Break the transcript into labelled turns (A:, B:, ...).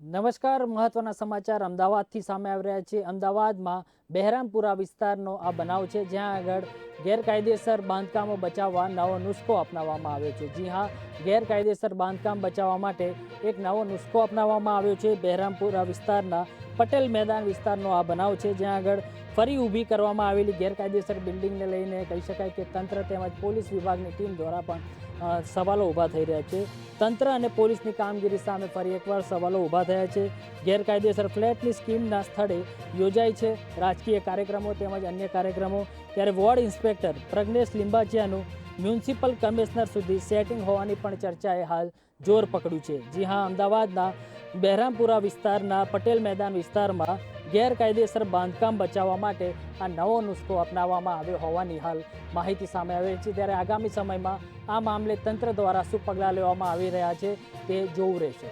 A: નમસ્કાર, મહત્વના સમાચાર અમદાવાદથી સામે આવી રહ્યા છે. અમદાવાદમાં બહેરામપુરા વિસ્તારનો આ બનાવ છે, જ્યાં આગળ ગેરકાયદેસર બાંધકામો બચાવવા નવો નુસ્ખો અપનાવવામાં આવ્યો છે. જી હા, ગેરકાયદેસર બાંધકામ બચાવવા માટે એક નવો નુસ્ખો અપનાવવામાં આવ્યો છે. બહેરામપુરા વિસ્તારના પટેલ મેદાન વિસ્તારનો આ બનાવ છે, જ્યાં આગળ ફરી ઊભી કરવામાં આવેલી ગેરકાયદેસર બિલ્ડિંગને લઈને કહી શકાય કે તંત્ર તેમજ પોલીસ વિભાગની ટીમ દ્વારા પણ સવાલો ઊભા થઈ રહ્યા છે. તંત્ર અને પોલીસની કામગીરી સામે ફરી એકવાર સવાલો ઊભા થયા છે. ગેરકાયદેસર ફ્લેટની સ્કીમના સ્થળે યોજાય છે રાજકીય કાર્યક્રમો તેમજ અન્ય કાર્યક્રમો. ત્યારે વોર્ડ ઇન્સ્પેક્ટર પ્રજ્ઞેશ લિંબાચિયાનું મ્યુનિસિપલ કમિશનર સુધી સેટિંગ હોવાની પણ ચર્ચાએ હાલ જોર પકડ્યું છે. જી હા, અમદાવાદના બહેરામપુરા વિસ્તારના પટેલ મેદાન વિસ્તારમાં ગેરકાયદેસર બાંધકામ બચાવવા માટે આ નવો નુસ્ખો અપનાવવામાં આવ્યો હોવાની હાલ માહિતી સામે આવી છે. ત્યારે આગામી સમયમાં આ મામલે તંત્ર દ્વારા શું પગલાં લેવામાં આવી રહ્યા છે તે જોવું રહેશે.